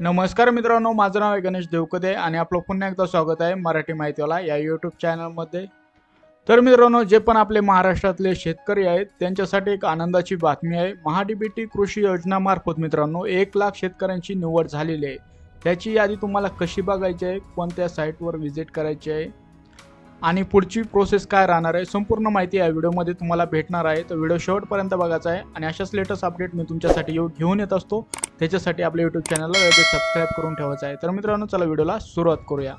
नमस्कार मित्रांनो माझं नाव आहे गणेश देवकदे आणि आपलं पुन्हा एकदा स्वागत आहे मराठी माहितीवाला या यूट्यूब चॅनलमध्ये तर मित्रांनो जे पण आपले महाराष्ट्रातले शेतकरी आहेत त्यांच्यासाठी एक आनंदाची बातमी आहे. महाडीबीटी कृषी योजनामार्फत मित्रांनो एक लाख शेतकऱ्यांची निवड झालेली आहे. त्याची यादी तुम्हाला कशी बघायची आहे कोणत्या साईटवर व्हिजिट करायची आहे आणि पुढची प्रोसेस काय राहणार आहे संपूर्ण माहिती या व्हिडिओमध्ये तुम्हाला भेटणार आहे. तर व्हिडिओ शेवटपर्यंत बघायचा आहे आणि अशाच लेटेस्ट अपडेट मी तुमच्यासाठी येऊ घेऊन येत असतो. त्याच्यासाठी आपल्या यूट्यूब चॅनलला लगेच सबस्क्राईब करून ठेवायचं आहे. तर मित्रांनो चला व्हिडिओला सुरुवात करूया.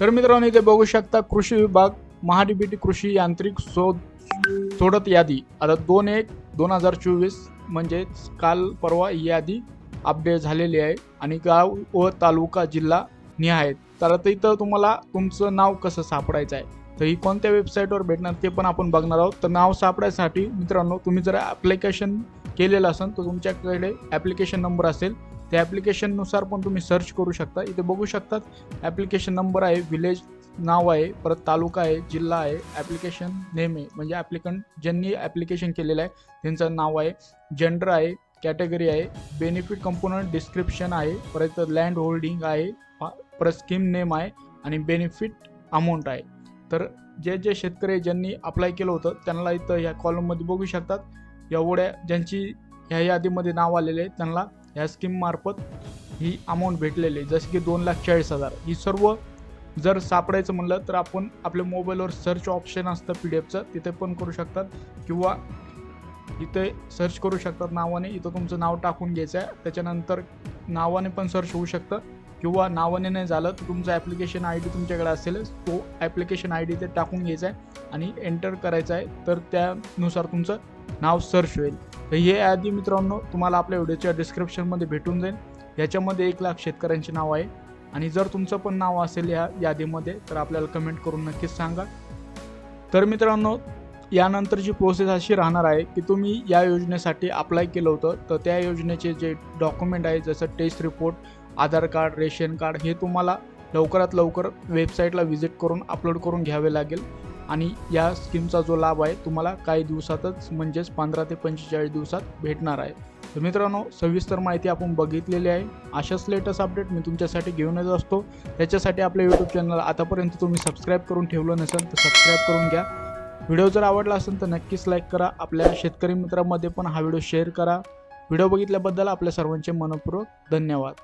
तर मित्रांनो इथे बघू शकता कृषी विभाग महाडीबीटी कृषी यांत्रिक शोध सोडत यादी. आता दोन एक दोन हजार चोवीस म्हणजेच काल परवा ही यादी अपडेट झालेली आहे. आणि गाव व तालुका जिल्हा निहाय तर आता इथं तुम्हाला तुमचं नाव कसं सापडायचं आहे? तर ही कोणत्या वेबसाईटवर भेटणार ते पण आपण बघणार आहोत. तर नाव सापडायसाठी मित्रांनो तुम्ही जर ॲप्लिकेशन केलेलं असेल तर तुमच्याकडे ॲप्लिकेशन नंबर असेल. त्या ॲप्लिकेशननुसार पण तुम्ही सर्च करू शकता. इथे बघू शकतात ॲप्लिकेशन नंबर आहे विलेज नाव आहे परत तालुका आहे जिल्हा आहे ॲप्लिकेशन नेम आहे. म्हणजे ॲप्लिकंट ज्यांनी ॲप्लिकेशन केलेलं आहे त्यांचं नाव आहे जेंडर आहे कॅटेगरी आहे बेनिफिट कंपोनंट डिस्क्रिप्शन आहे परत लँड होल्डिंग आहे परत स्कीम नेम आहे आणि बेनिफिट अमाऊंट आहे. तर जे जे शेतकरी ज्यांनी अप्लाय केलं होतं त्यांना इथं ह्या कॉलममध्ये बघू शकतात. एवढ्या ज्यांची ह्या यादीमध्ये नाव आलेले आहे त्यांना ह्या स्कीममार्फत ही अमाऊंट भेटलेली आहे. जसे की दोन लाख चाळीस हजार. ही सर्व जर सापडायचं म्हणलं तर आपण आपल्या मोबाईलवर सर्च ऑप्शन असतं पी डी एफचं तिथे पण करू शकतात. किंवा इथे सर्च करू शकतात नावाने. इथं तुमचं नाव टाकून घ्यायचं आहे. त्याच्यानंतर नावाने पण सर्च होऊ शकतं. किंवा नावाने नाही झालं तर तुमचा ॲप्लिकेशन आय डी तुमच्याकडे असेलच तो ॲप्लिकेशन आय डी ते टाकून घ्यायचा आहे आणि एंटर करायचा आहे. तर त्यानुसार तुमचं नाव सर्च होईल. तर हे आधी मित्रांनो तुम्हाला आपल्या व्हिडिओच्या डिस्क्रिप्शनमध्ये भेटून जाईल. याच्यामध्ये एक लाख शेतकऱ्यांचे नाव आहे. आणि जर तुमचं पण नाव असेल या यादीमध्ये तर आपल्याला कमेंट करून नक्कीच सांगा. तर मित्रांनो यानंतरची प्रोसेस अशी राहणार आहे की तुम्ही या योजनेसाठी अप्लाय केलं होतं तर त्या योजनेचे जे डॉक्युमेंट आहे जसं test report Aadhaar card ration card हे तुम्हाला लवकरात लवकर वेबसाईटला व्हिजिट करून अपलोड करून घ्यावे लागेल. आणि या स्कीमचा जो लाभ आहे तुम्हाला काही दिवसातच म्हणजेच पंधरा ते पंचेचाळीस दिवसात भेटणार आहे. तर मित्रांनो सविस्तर माहिती आपण बघितलेली आहे. अशाच लेटेस्ट अपडेट मी तुमच्यासाठी घेऊन येत असतो. त्याच्यासाठी आपल्या यूट्यूब चॅनल आतापर्यंत तुम्ही सबस्क्राईब करून ठेवलं नसेल तर सबस्क्राईब करून घ्या. व्हिडिओ जर आवडला असेल तर नक्कीच लाईक करा. आपल्या शेतकरी मित्रांमध्ये पण हा व्हिडिओ शेअर करा. व्हिडिओ बघितल्याबद्दल आपल्या सर्वांचे मनपूर्वक धन्यवाद.